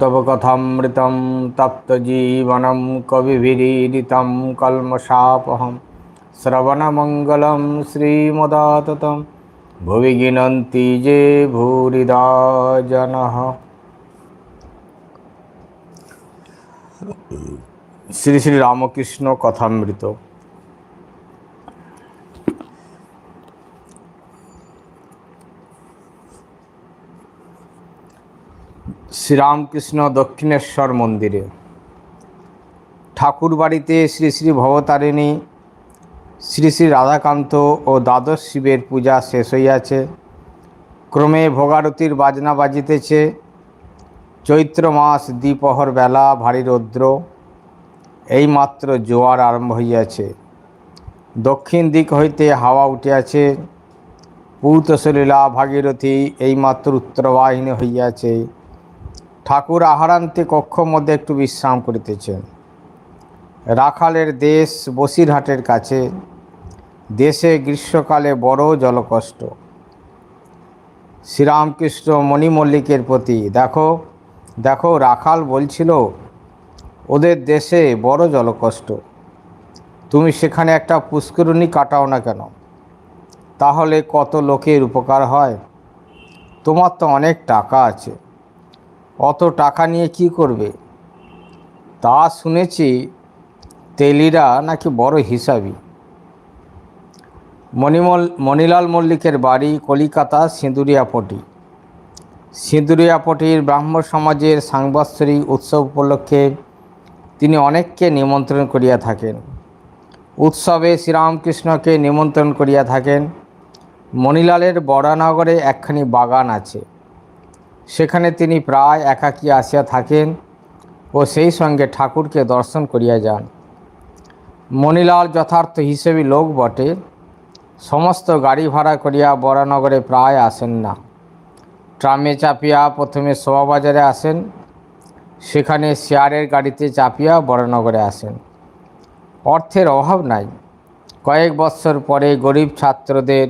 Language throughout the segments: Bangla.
तव कथामृतं तप्तजीवनं कविभिरीडितं कल्मषापहं श्रवणमङ्गलं श्रीमदाततं भुवि गिनन्ति ये भूरिदा जनः শ্রী শ্রী রামকৃষ্ণ কথামৃত। শ্রীরামকৃষ্ণ দক্ষিণেশ্বর মন্দিরে। ঠাকুর বাড়িতে শ্রী শ্রী ভবতারিণী, শ্রী শ্রী রাধাকান্ত ও দ্বাদশ শিবের পূজা শেষ হইয়াছে। ক্রমে ভোগারতির বাজনা বাজিতেছে। চৈত্র মাস দ্বিপহর বেলা ভারী রৌদ্র। এইমাত্র জোয়ার আরম্ভ হইয়াছে। দক্ষিণ দিক হইতে হাওয়া উঠিয়াছে। পূতসলীলা ভাগীরথী এইমাত্র উত্তরবাহিনী হইয়াছে। ঠাকুর আহারান্তে কক্ষ মধ্যে একটু বিশ্রাম করিতেছেন। রাখালের দেশ বসিরহাটের কাছে। দেশে গ্রীষ্মকালে বড় জলকষ্ট। শ্রীরামকৃষ্ণ মণিমল্লিকের প্রতি, দেখো দেখো, রাখাল বলছিল, ওদের দেশে বড় জলকষ্ট। তুমি সেখানে একটা পুষ্করণী কাটাও না কেন? তাহলে কত লোকের উপকার হয়? তোমার তো অনেক টাকা আছে। অত টাকা নিয়ে কি করবে? তা শুনেছি তেলিরা নাকি বড় হিসাবি। মণিমল, মণিলাল মল্লিকের বাড়ি কলিকাতা, সিঁদুরিয়াপটি। সিঁদুরিয়াপটির ব্রাহ্ম সমাজের সাংবৎসরিক উৎসব উপলক্ষে তিনি অনেককে নিমন্ত্রণ করিয়া থাকেন। উৎসবে শ্রীরামকৃষ্ণকে নিমন্ত্রণ করিয়া থাকেন। মণিলালের বড়ানগরে একখানি বাগান আছে। সেখানে তিনি প্রায় একাকী আসিয়া থাকেন ও সেই সঙ্গে ঠাকুরকে দর্শন করিয়া যান। মণিলাল যথার্থ হিসেবে লোক বটে। সমস্ত গাড়ি ভাড়া করিয়া বড়ানগরে প্রায় আসেন না। ট্রামে চাপিয়া প্রথমে শোভাবাজারে আসেন, সেখানে শেয়ারের গাড়িতে চাপিয়া বড়নগরে আসেন। অর্থের অভাব নাই। কয়েক বৎসর পরে গরিব ছাত্রদের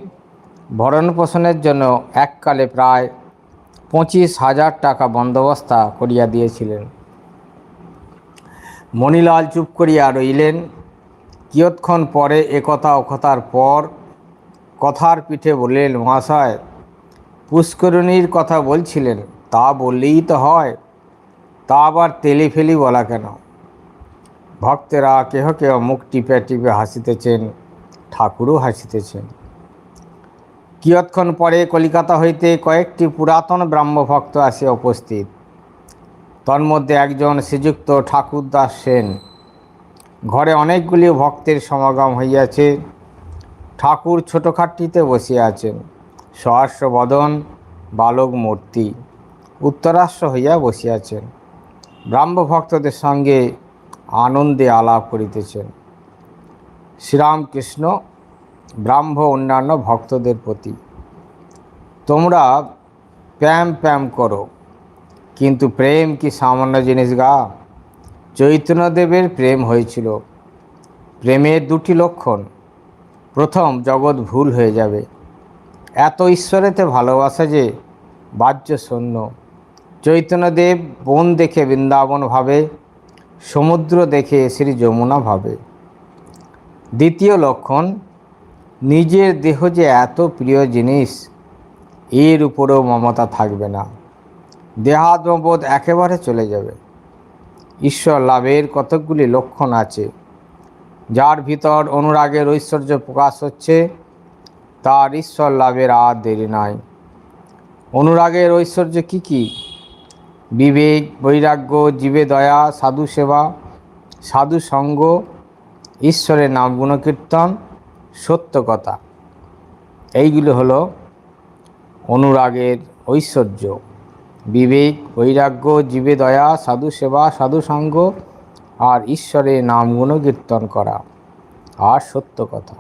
ভরণ পোষণের জন্য এককালে প্রায় পঁচিশ হাজার টাকা বন্দোবস্তা করিয়া দিয়েছিলেন। মণিলাল চুপ করিয়া রইলেন। কিয়ৎক্ষণ পরে একথা অকথার পর কথার পিঠে বললেন, মহাশয় পুষ্করণীর কথা বলছিলেন। তা বললেই তো হয়। তা আবার তেলে ফেলি বলা কেন? ভক্তেরা কেহ কেহ মুখ টিপে টিপে হাসিতেছেন, ঠাকুরও হাসিতেছেন। কিয়ৎক্ষণ পরে কলিকাতা হইতে কয়েকটি পুরাতন ব্রাহ্মভক্ত আসিয়া উপস্থিত। তন্মধ্যে একজন শ্রীযুক্ত ঠাকুরদাস সেন। ঘরে অনেকগুলি ভক্তের সমাগম হইয়াছে। ঠাকুর ছোটোখাটটিতে বসিয়া আছেন। সহস্র বদন বালক মূর্তি উত্তরাশ্র হইয়া বসিয়াছেন। ব্রাহ্মভক্তদের সঙ্গে আনন্দে আলাপ করিতেছেন। শ্রীরামকৃষ্ণ ব্রাহ্ম অন্যান্য ভক্তদের প্রতি, তোমরা প্যাম প্যাম করো, কিন্তু প্রেম কি সামান্য জিনিস গা? চৈতন্যদেবের প্রেম হয়েছিল। প্রেমের দুটি লক্ষণ। প্রথম, জগৎ ভুল হয়ে যাবে। এত ঈশ্বরেতে ভালোবাসা যে বাহ্য শূন্য চৈতন্যদেব বন দেখে বৃন্দাবন ভাবে, সমুদ্র দেখে শ্রী যমুনা ভাবে। দ্বিতীয় লক্ষণ, নিজের দেহ যে এত প্রিয় জিনিস, এর উপরেও মমতা থাকবে না। দেহাত্মবোধ একেবারে চলে যাবে। ঈশ্বর লাভের কতকগুলি লক্ষণ আছে, যার ভিতর অনুরাগের ঐশ্বর্য প্রকাশ হচ্ছে তার ঈশ্বর লাভের আর দেরি নাই। অনুরাগের ঐশ্বর্য কি কি? বিবেক, বৈরাগ্য, জীবে দয়া, সাধু সেবা, সাধু সঙ্গ, ঈশ্বরের নাম গুণকীর্তন, সত্য কথা। এইগুলো হলো অনুরাগের ঐশ্বর্য। বিবেক, বৈরাগ্য, জীবে দয়া, সাধু সেবা, সাধু সঙ্গ আর ঈশ্বরের নাম গুণকীর্তন করা আর সত্য কথা।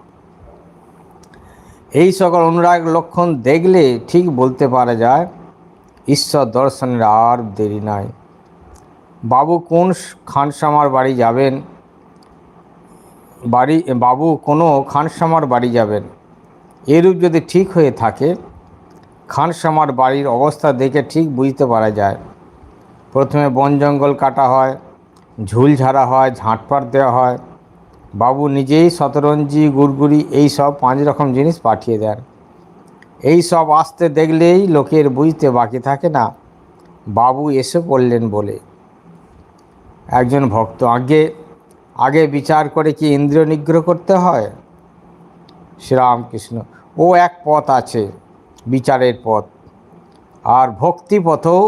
এই সকল অনুরাগ লক্ষণ দেখলে ঠিক বলতে পারা যায়, ঈশ্বর দর্শনের আর দেরি নাই। বাবু কোন খানসামার বাড়ি যাবেন? বাড়ি, বাবু কোনো খানসামার বাড়ি যাবেন? এরূপ যদি ঠিক হয়ে থাকে, খানসামার বাড়ির অবস্থা দেখে ঠিক বুঝতে পারা যায়। প্রথমে বন জঙ্গল কাটা হয়, ঝুল ঝাড়া হয় ঝাঁটপাট দেওয়া হয় বাবু নিজেই শতরঞ্জি, গুড়গুড়ি এই সব পাঁচ রকম জিনিস পাঠিয়ে দেন। এই সব আসতে দেখলেই লোকের বুঝতে বাকি থাকে না। বাবু এসে পড়লেন বলে। একজন ভক্ত, আগে আগে বিচার করে কি ইন্দ্রিয় নিগ্রহ করতে হয়? শ্রীরামকৃষ্ণ, ও এক পথ আছে, বিচারের পথ। আর ভক্তি পথও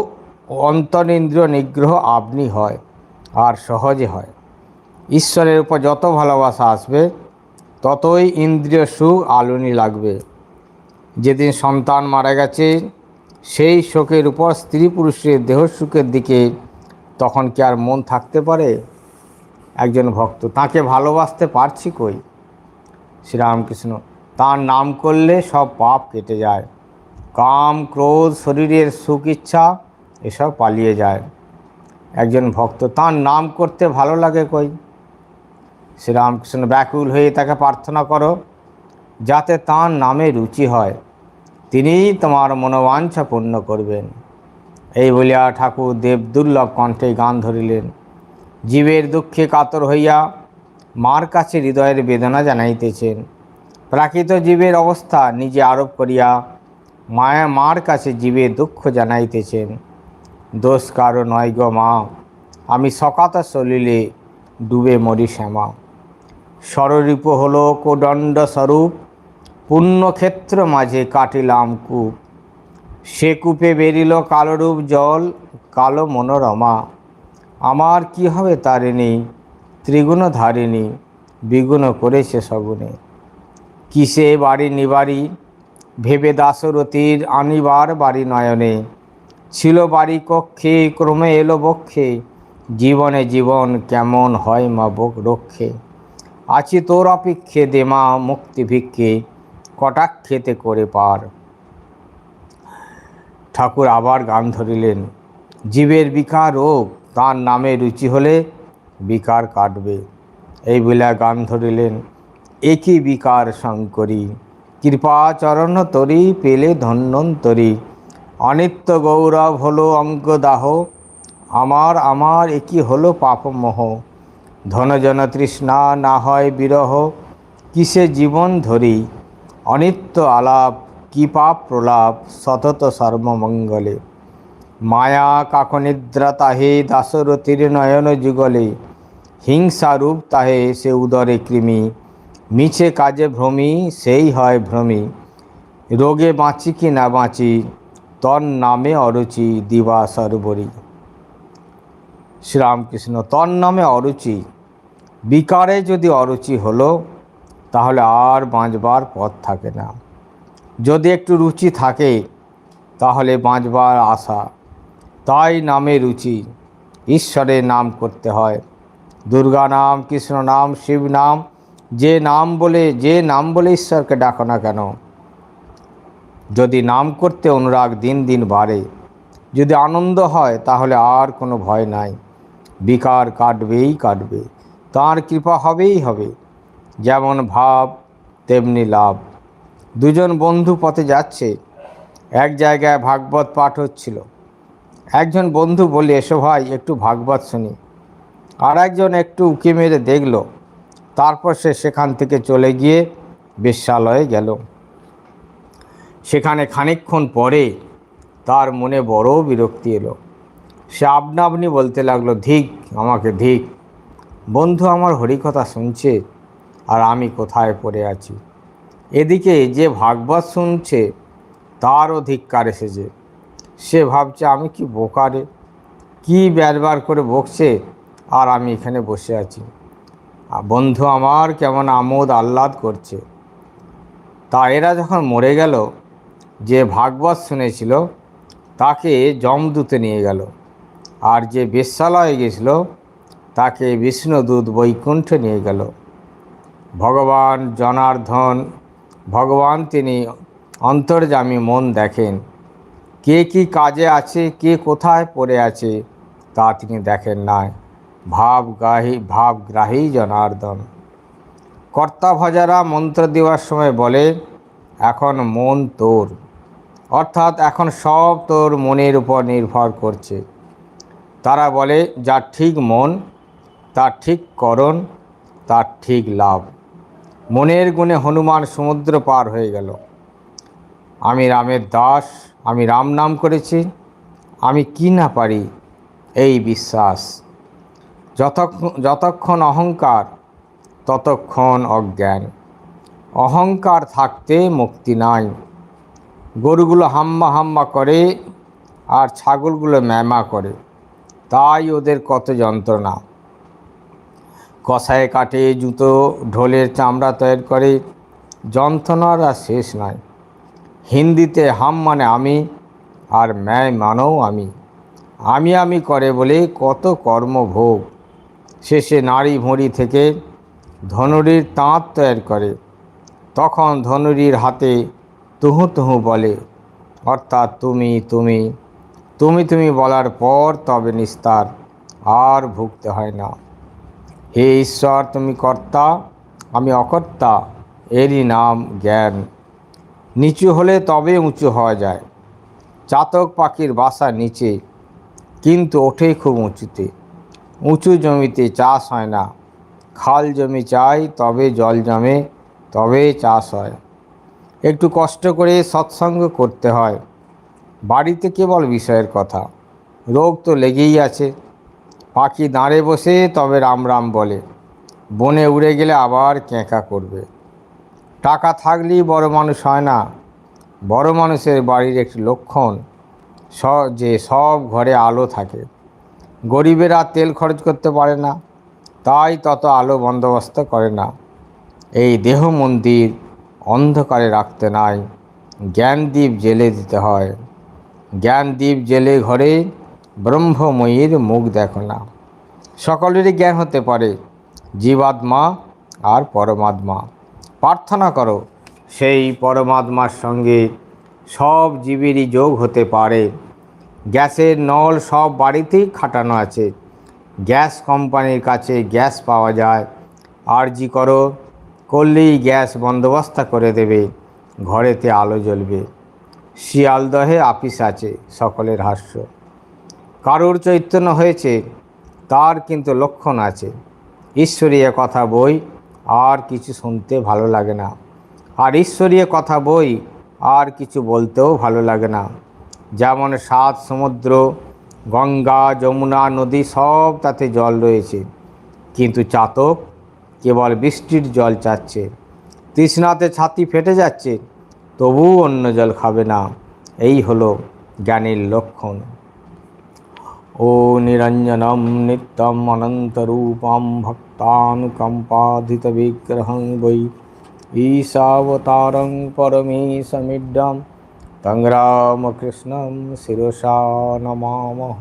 অন্তরিন্দ্রিয় নিগ্রহ আপনি হয়, আর সহজে হয়। ঈশ্বরের উপর যত ভালোবাসা আসবে, ততই ইন্দ্রিয় সুখ আলুনি লাগবে। যেদিন সন্তান মারা গেছে, সেই শোকের উপর স্ত্রী পুরুষের দেহ সুখের দিকে তখন কি আর মন থাকতে পারে? একজন ভক্ত, তাকে ভালোবাসতে পারছি কই? শ্রীরামকৃষ্ণ, তার নাম করলে সব পাপ কেটে যায়। কাম, ক্রোধ, শরীরের সুখ, ইচ্ছা, এসব পালিয়ে যায়। একজন ভক্ত, তার নাম করতে ভালো লাগে কই? শ্রীরামকৃষ্ণ ব্যাকুল হয়ে তাকে প্রার্থনা করো, যাতে তার নামে রুচি হয়। তিনিই তোমার মনোবাঞ্ছা পূর্ণ করবেন। এই বলিয়া ঠাকুর দেব দুর্লভ কণ্ঠে গান ধরিলেন। জীবের দুঃখে কাতর হইয়া মার কাছে হৃদয়ের বেদনা জানাইতেছেন। প্রাকৃত জীবের অবস্থা নিজে আরোপ করিয়া মায়া মার কাছে জীবের দুঃখ জানাইতেছেন। দোষ কারও নয় গো মা, আমি সকাতা সলিলে ডুবে মরি শ্যামা। স্বরূপ হল কোদণ্ড স্বরূপ পুণ্যক্ষেত্র মাঝে কাটিলাম কূপ। সে কূপে বেরিল কালোরূপ জল, কালো মনোরমা। আমার কি হবে তারিণী? ত্রিগুণ ধারিণী বিগুণ করেছে সগুণে কিসে বাড়ি নিবারি ভেবে দাসরথীর আনিবার বাড়ি নয়নে। ছিল বাড়ি কক্ষে, ক্রমে এলো বক্ষে। জীবনে জীবন কেমন হয় মা বক রক্ষে আছি তোর অপেক্ষে দে মা মুক্তি ভিক্ষে, কটাক্ষেতে করে পার। ঠাকুর আবার গান ধরিলেন, জীবের বিকার রোগ, তার নামে রুচি হলে বিকার কাটবে। এই বলে গান ধরিলেন, একই বিকার শঙ্করী কৃপাচরণ তরি, পেলে ধন্যন্তরী অনিত্য গৌরব হলো অঙ্গদাহ, আমার আমার একই হলো পাপমোহ। ধনজন তৃষ্ণা না হয় বিরহ, কিসে জীবন ধরি? অনিত্য আলাপ কি পাপ প্রলাপ, সতত সর্বমঙ্গলে মায়া কাকনিদ্রা তাহে দাসরথীর নয়ন যুগলে। হিংসা রূপ তাহে সে উদরে কৃমি। মিছে কাজে ভ্রমি, সেই হয় ভ্রমি। রোগে বাঁচি কি না বাঁচি তর নামে অরুচি, দিবা সর্বরী। শ্রীরামকৃষ্ণ। তর নামে অরুচি। বিকারে যদি অরুচি হলো, তাহলে আর বাঁচবার পথ থাকে না। যদি একটু রুচি থাকে, তাহলে বাঁচবার আশা। তাই নামে রুচি। ঈশ্বরের নাম করতে হয়। দুর্গা নাম, কৃষ্ণ নাম, শিব নাম, যে নাম বলে, যে নাম বলে ঈশ্বরকে ডাকো না কেন? যদি নাম করতে অনুরাগ দিন দিন বাড়ে, যদি আনন্দ হয়, তাহলে আর কোনো ভয় নাই। বিকার কাটবেই কাটবে। তার কৃপা হবেই হবে, যেমন ভাব, তেমনি লাভ। দুজন বন্ধু পথে যাচ্ছে, এক জায়গায় ভাগবত পাঠ হচ্ছিল। একজন বন্ধু বলে এসো ভাই, একটু ভাগবত শুনি। আর একজন একটু উকি মেরে দেখল, তারপর সে সেখান থেকে চলে গিয়ে বেশ্যালয়ে গেল। সেখানে খানিকক্ষণ পরে তার মনে বড় বিরক্তি এলো। সে আপনা আপনি বলতে লাগল, ধিক, আমাকে ধিক। বন্ধু আমার হরিকথা শুনছে আর আমি কোথায় পড়ে আছি। এদিকে যে ভাগবত শুনছে তারও ধিক্কার এসেছে। সে ভাবছে, আমি কি বোকারে কি ব্যারবার করে বকছে আর আমি এখানে বসে আছি? বন্ধু আমার কেমন আমোদ আহ্লাদ করছে। তা এরা যখন মরে গেল, যে ভাগবত শুনেছিল, তাকে জমদূতে নিয়ে গেল। আর যে বেশ্যালয়ে গেছিল, তাকে বিষ্ণুদূত বৈকুণ্ঠে নিয়ে গেল। ভগবান জনার্ধন ভগবান তিনি অন্তর্জামী মন দেখেন। কে কি কাজে আছে, কে কোথায় পড়ে আছে, তা তিনি দেখেন নাই। ভাবগ্রাহী ভাবগ্রাহী জনার্দন। কর্তা ভজারা মন্ত্র দেওয়ার সময় বলে, এখন মন তোর। অর্থাৎ এখন সব তোর মনের উপর নির্ভর করছে। তারা বলে যার ঠিক মন তার ঠিক করণ তার ঠিক লাভ। মনের গুণে হনুমান সমুদ্র পার হয়ে গেল। আমি রামের দাস, আমি রাম নাম করেছি, আমি কি না পারি এই বিশ্বাস? যতক্ষণ যতক্ষণ অহংকার, ততক্ষণ অজ্ঞান। অহংকার থাকতে মুক্তি নাই। গরুগুলো হাম্মা হাম্মা করে, আর ছাগলগুলো ম্যামা করে। তাই ওদের কত যন্ত্রণা। কষায় কাটে জুতো, ঢোলের চামড়া তৈরি করে। যন্ত্রণার আর শেষ নয় হিন্দিতে হাম মানে আমি আর ম্যায় মানও আমি। আমি আমি করে বলে কত কর্মভোগ। শেষে নারী ভুঁড়ি থেকে ধনুরির তাঁত তৈরি করে। তখন ধনুরির হাতে তুহু তুহু বলে, অর্থাৎ তুমি তুমি। তুমি তুমি বলার পর তবে নিস্তার, আর ভুগতে হয় না। হে ঈশ্বর, তুমি কর্তা, আমি অকর্তা, এরই নাম জ্ঞান। নিচু হলে তবে উঁচু হওয়া যায়। চাতক পাখির বাসা নিচে, কিন্তু ওঠে খুব উঁচুতে। উঁচু জমিতে চাষ হয় না। খাল জমি চাই, তবে জল জমে, তবে চাষ হয়। একটু কষ্ট করে সৎসঙ্গ করতে হয়। বাড়িতে কেবল বিষয়ের কথা। রোগ তো লেগেই আছে। পাখি দাঁড়ে বসে তবে রাম রাম বলে, বনে উড়ে গেলে আবার কেঁকা করবে। টাকা থাকলেই বড় মানুষ হয় না। বড় মানুষের বাড়ির একটি লক্ষণ, স, যে সব ঘরে আলো থাকে। গরিবেরা তেল খরচ করতে পারে না, তাই তত আলো বন্দোবস্ত করে না। এই দেহ মন্দির অন্ধকারে রাখতে নাই, জ্ঞানদীপ জেলে দিতে হয়। জ্ঞানদীপ জেলে ঘরে, ব্রহ্মময়ীর মুখ দেখো না। সকলেরই জ্ঞান হতে পারে, জীবাত্মা আর পরমাত্মা। প্রার্থনা করো, সেই পরমাত্মার সঙ্গে সব জীবেরই যোগ হতে পারে। গ্যাসের নল সব বাড়িতেই খাটানো আছে। গ্যাস কোম্পানির কাছে গ্যাস পাওয়া যায়। আরজি করো, করলেই গ্যাস বন্দোবস্ত করে দেবে। ঘরেতে আলো জ্বলবে। শিয়ালদহে আপিস আছে সকলের হাস্য। কারুর চৈতন্য হয়েছে, তার কিন্তু লক্ষণ আছে। ঈশ্বরীয় কথা বই, আর কিছু শুনতে ভালো লাগে না। আর ঈশ্বরীয় কথা বই, আর কিছু বলতেও ভালো লাগে না। যেমন সাত সমুদ্র, গঙ্গা, যমুনা, নদী সব তাতে জল রয়েছে। কিন্তু চাতক কেবল বৃষ্টির জল চাচ্ছে। তৃষ্ণাতে ছাতি ফেটে যাচ্ছে। তবুও অন্য জল খাবে না। এই হলো জ্ঞানীর লক্ষণ। ও নিরঞ্জনম নিত্যম অনন্তরূপম ভক্তানুকম্পাধিত বিগ্রহং বৈ ঈশাবতারং পরমেশমিড্ডম তং রামকৃষ্ণম শিরসা নমামহ।